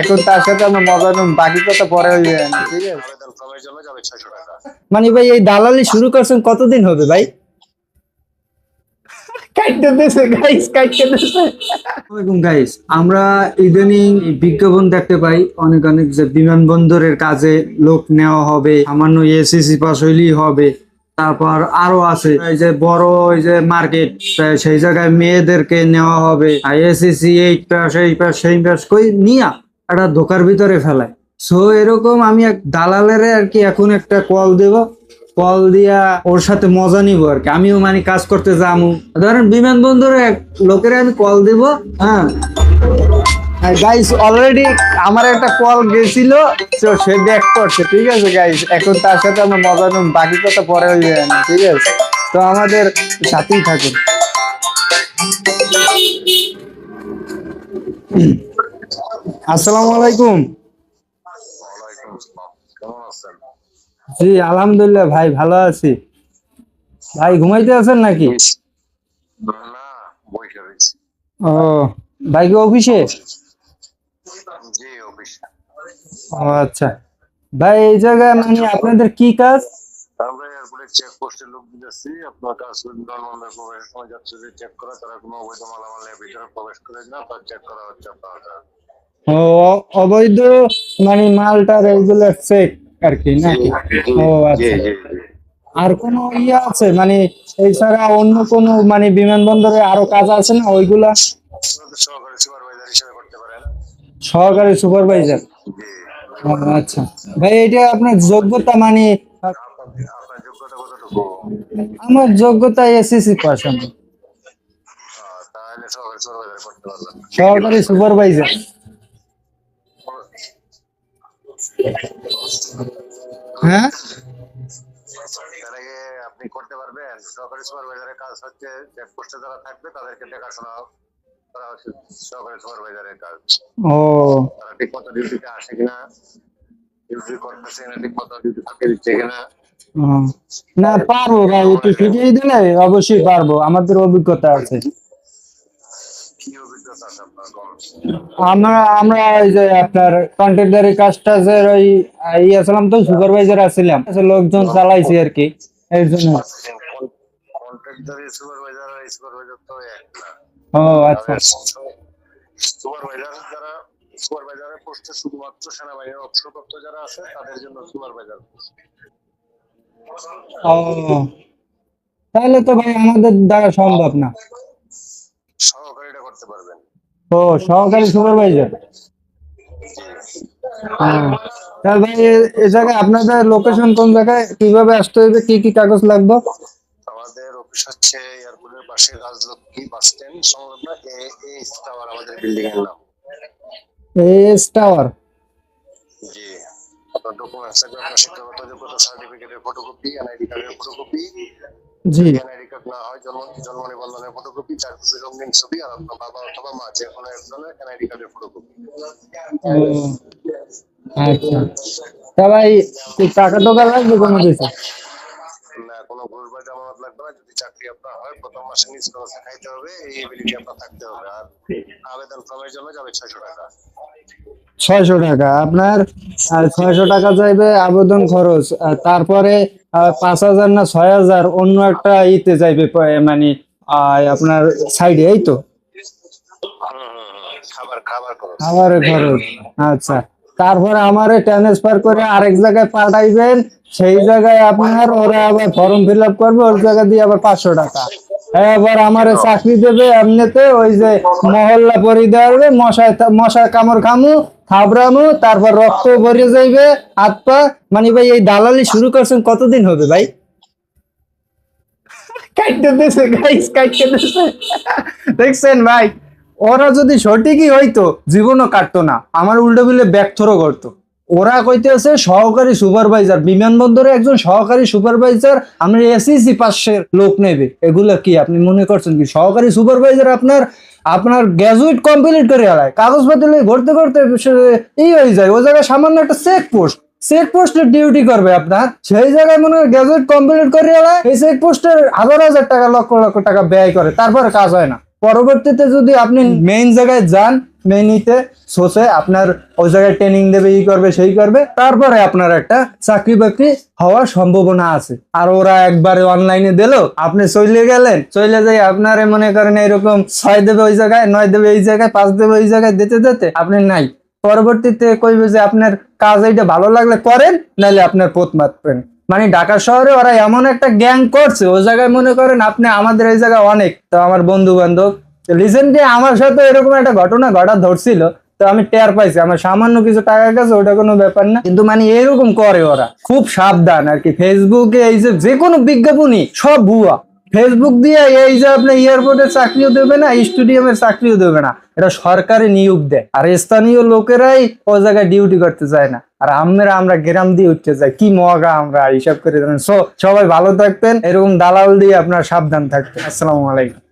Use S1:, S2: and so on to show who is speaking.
S1: এখন তার সাথে মজা নেব, বাকি কথা পরে হয়ে যাবে, ঠিক আছে?
S2: মানে ভাই, এই দালালি শুরু করছেন কতদিন হবে ভাই? আমরা ইদানিং বিজ্ঞাপন দেখতে পাই, অনেক অনেক যে বিমানবন্দরের কাজে লোক নেওয়া হবে, সামান্য এসএসসি পাস হইলেই হবে। তারপর আরও আছে, এই যে বড় ওই যে মার্কেট সেই জায়গায় মেয়েদেরকে নেওয়া হবে। আর এসএসসি এইট পাস এই পাস সেই পাস কই নিয়া একটা ধোকার ভিতরে ফেলায়। সো এরকম আমি এক দালালের আর কি এখন একটা কল দেব। কল দিয়া ওর সাথে মজা নিব আর কি। আমিও মানে কাজ করতে যামু। ধরেন বিমানবন্দরে এক লোকের আমি কল দেব হ্যাঁ।
S1: গাইস অলরেডি আমার একটা কল গেছিল তো সে ব্যাক করছে ঠিক আছে গাইস এখন তার সাথে আমরা মজা নেব বাকি কথা পরে হয়ে যাবে না ঠিক আছে? তো আমাদের সাথেই থাকুন। আসসালামু আলাইকুম।
S2: জি আলহামদুলিল্লাহ ভাই ভালো আছি। ভাই ঘুমাইতে আছেন নাকি? ও ভাই কি অফিসে?
S3: জি
S2: আচ্ছা। ভাই এই জায়গায় মানে আপনাদের কি কাজ?
S3: আমরা এয়ারপোর্টে চেক পোস্টে লোক দিতেছি। আপনার কাজ বিমানবন্দর প্রবেশের সময় যাচ্ছে যে চেক করা তারা কোনো অবৈধ মালামালের ভিতরে প্রবেশ করে না তার চেক করা হচ্ছে আপনার।
S2: ও অবৈধ মানে মালটার এইগুলো চেক আর কি ও আচ্ছা। আর কোনো ইয়ে আছে? মানে এছাড়া অন্য কোনো মানে বিমানবন্দরে আরও কাজ আছে না? ওইগুলা?
S3: সহকারী
S2: সহকারী সুপারভাইজার। আচ্ছা। ভাই এটা আপনার যোগ্যতা মানে আমার যোগ্যতা এসএসসি পাস
S3: পারবেন
S2: সহকারী সুপারভাইজার। হ্যাঁ?
S3: আপনি করতে পারবেন। সহকারী সুপারভাইজারের কাজ হচ্ছে যে পোস্টে যারা থাকবে তাদেরকে দেখাশোনা করা হচ্ছে সহকারী সুপারভাইজারের কাজ।
S2: ও।
S3: তারা ঠিক মতো ডিউটিতে আসে কিনা ডিউটি করতেছে কিনা ঠিক মতো ডিউটি ফাঁকে দিচ্ছে কিনা।
S2: না পারব ভাই একটু শিখিয়ে দিলে অবশ্যই পারব আমাদের অভিজ্ঞতা আছে। আমরা আমরা এই যে আপনার কন্ট্রাক্টারি কাজটা যে ওই ইয়ে ছিলাম তো সুপারভাইজার আছিলাম লোকজন চালাইছি আর কি এর জন্য।
S3: কন্ট্রাক্টরি সুপারভাইজার সুপারভাইজার তো এক
S2: ও আচ্ছা
S3: সুপারভাইজার যারা সুপারভাইজারের পোস্টে শুধুমাত্র সেনাবাহিনীর অবসরপ্রাপ্ত যারা আছে তাদের জন্য সুপারভাইজার
S2: ও তাহলে তো ভাই আমাদের দ্বারা সম্ভব না।
S3: সহকারীটা করতে পারবেন।
S2: ও সহকারী সুপারভাইজার। তাহলে ভাই এ- জায়গায় আপনাদের লোকেশন কোন জায়গায় কীভাবে আসতে হবে কি কি কাগজ লাগবে?
S3: অফিস হচ্ছে এয়ারপোর্টের পাশে রাজলক্ষ্মী বাস স্ট্যান্ড সংলগ্ন এ এ টাওয়ার আমাদের বিল্ডিং এর নাম।
S2: S tower?
S3: জি আপনার ডকুমেন্টস লাগবে আপনার শিক্ষাগত যোগ্যতা সার্টিফিকেটের ফটোকপি এনআইডি কার্ডের ফটোকপি
S2: জি
S3: এনআইডি কার্ড না হয় জন্ম জন্ম নিবন্ধনের ফটোকপি চার কপি রঙিন ছবি আর আপনার বাবা অথবা মা যে কোনো একজনের এনআইডি কার্ডের ফটোকপি
S2: আচ্ছা। তা ভাই টাকা টাকা লাগবে কোনো কিছু?
S3: কোনো ঘুষ বা জামানত লাগবে না। যদি চাকরি আপনার হয় প্রথম মাসে নিজ খরচে খাইতে হবে এই এবিলিটি আপনার থাকতে হবে। আর আবেদন ফর্মের জন্য যাবে ছয়শো টাকা।
S2: ছয়শো টাকা। আপনার ছয়শো টাকা চাইবে আবেদন খরচ। আর তারপরে পাঁচ হাজার না ছয় হাজার অন্য একটা ইতে যাইবে মানে আপনার সাইডে এই তো।
S3: খাবার খাবার
S2: আমার খরচ। আচ্ছা। তারপরে আমারে ট্রান্সফার করে আরেক জায়গায় পাঠাইবেন, সেই জায়গায় আপনার, ওরা আবার ফর্ম ফিল আপ করবে, ওই জায়গা দিয়ে আবার পাঁচশো টাকা। এবার আমারে চাকরি দেবে এমনিতে ওই যে মহল্লা পরি দেওয়া মশায় মশায় কামড় খামু, থাবড়ামু, তারপর রক্ত ভরে যাইবে, হাত পা। মানে ভাই, এই দালালি শুরু করছেন কতদিন হবে ভাই?
S1: কাটতে দিছে গাইস কাটতে দিছে। দেখছেন ভাই? ওরা যদি সঠিকই হইতো, জীবনও কাটতো না। আমার উল্টো বিলে ব্যাকথ্রো করতো।
S2: ওরা কইতেছে সহকারী সুপারভাইজার বিমানবন্দরে একজন সহকারী সুপারভাইজার আমরা এসএসসি পাশের লোক নেবে। এগুলো কি আপনি মনে করছেন কি? সহকারী সুপারভাইজার আপনার আপনার গ্রাজুয়েট কমপ্লিট করে আলায় কাগজপত্র ঘুরতে ঘুরতে ই হয়ে যায়। ওই জায়গায় সামান্য একটা চেক পোস্ট চেক পোস্টের ডিউটি করবে আপনার। সেই জায়গায় মনে হয় গ্রাজুয়েট কমপ্লিট করে আলায় এই চেক পোস্টের হাজার হাজার টাকা, লক্ষ লক্ষ টাকা ব্যয় করে। তারপরে কাজ হয় না। পরবর্তীতে যদি আপনি মেইন জায়গায় যান মেইনিতে সোসে আপনার ওই জায়গায় ট্রেনিং দেবে, ই করবে, সেই করবে, তারপরে আপনার একটা চাকরি বাকরি হওয়ার সম্ভাবনা আছে। আর ওরা একবারে অনলাইনে দিল, আপনি চলে গেলেন চলে যাই আপনারে মনে করেন এরকম ছয় দেবে ওই জায়গায়, নয় দেবে এই জায়গায়, পাঁচ দেবে ওই জায়গায়, দিতে দিতে আপনি নাই। পরবর্তীতে কইবে যে আপনার কাজ এইটা ভালো লাগলে করেন নাহলে আপনার পথ মাতবেন। মানে ঢাকা শহরে ওরা এমন একটা গ্যাং করছে, ওই জায়গায় মনে করেন আপনি আমাদের এই জায়গায় অনেক, তো আমার বন্ধু বান্ধব রিসেন্টলি আমার সাথে এরকম একটা ঘটনা ঘটা ধরছিল, তো আমি টের পাইছি, আমার সামান্য কিছু টাকা গেছে ওটা কোনো ব্যাপার না, কিন্তু মানে এরকম করে ওরা, খুব সাবধান আর কি ফেসবুকে এই যে যে কোনো বিজ্ঞাপনই, সব ভুয়া ফেসবুক দিয়ে এই যে আপনি এয়ারপোর্টের চাকরিও দেবে না স্টেডিয়ামের চাকরিও দেবে না এটা সরকারি নিয়োগ দেয়। আর স্থানীয় লোকেরাই ও জায়গায় ডিউটি করতে চায় না। আর আমরা আমরা গ্রাম দিয়ে উঠতে চাই। কি মগা আমরা হিসাব করে সবাই ভালো থাকবেন। এরকম দালাল দিয়ে আপনার সাবধান থাকবেন। আসসালামু আলাইকুম।